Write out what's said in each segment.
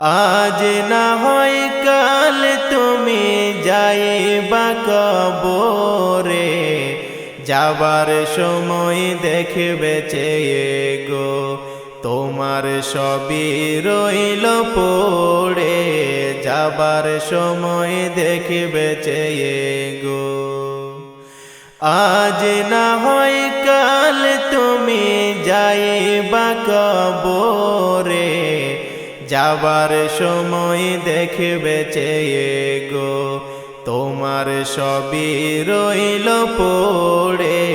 আজ না হয় কাল তুমি যাইবা কবরে, যাবার সময় দেখবে চেয়ে গো, তোমার সবই রইল পড়ে, যাবার সময় দেখবে চেয়ে গো। আজ না হয় কাল তুমি যাইবা কবরে যাবার সময় দেখবে চেয়ে গো, তোমার সবই রইল পড়ে।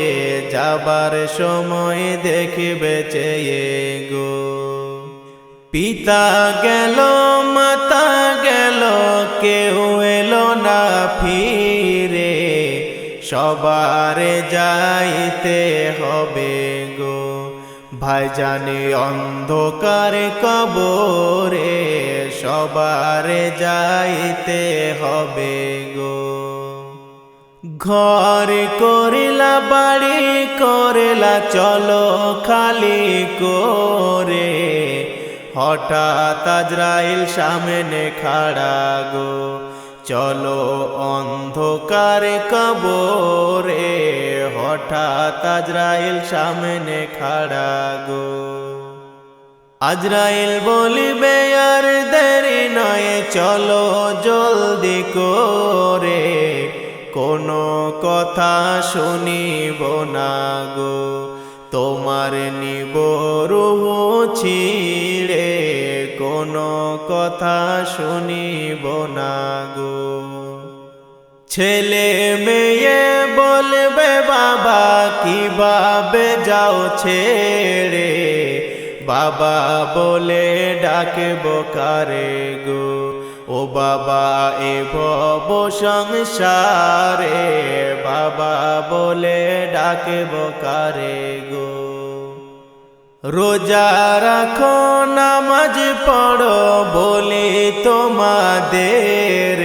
যাবার সময় দেখবে চেয়ে গো। পিতা গেল, মাতা গেল, কেউ এলো না ফিরে। সবার যাইতে হবে গো। ভাইজানে অন্ধকার কবরে সবার যাইতে হবে গো। ঘর করিলা, বাড়ি করিলা, চলো খালি করে। হঠাৎ আজরাইল সামনে খাড়া গো। চলো অন্ধকার কবরে হঠাৎ আজরাইল সামনে খাড়া গো। আজরাইল বলিবে, আর দেরি নয়, চলো জলদি করে। কোনো কথা শুনিব না গো। তোমার নিব রুহ ছিড়ে। কোনো কথা শুনিব না গো। ছেলে মেয়ে বলবে বাবা যাও ছেড়ে? বাবা বলে ডাকে বোকারে গো? ও বাবা, এ ভব সংসারে। বাবা বলে ডাকে বোকারে গো? রোজা রাখো, নামাজ পড়ো বলি তোমাদের।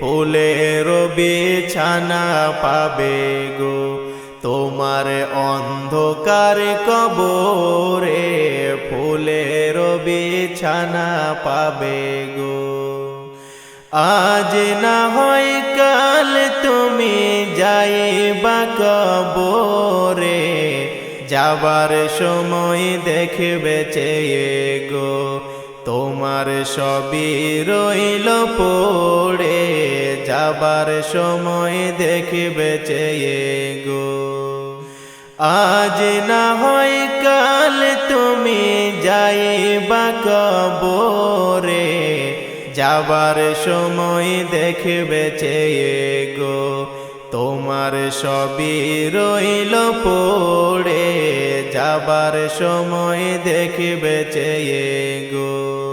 ফুলের বিছানা পাবে গো। তোমার অন্ধকার কবরে ফুলের বিছানা পাবে গো। আজ না হয় কাল তুমি যাইবা কবরে, যাবার সময় দেখবে চেয়ে গো। তোমার সবই রইল পড়ে, যাবার সময় দেখবে চেয়ে গো। আজ না হয় কাল তুমি যাইবা কবরে, যাবার সময় দেখবে চেয়ে গো, তোমার সবই রইল পড়ে, যাবার সময় দেখবে চেয়ে গো।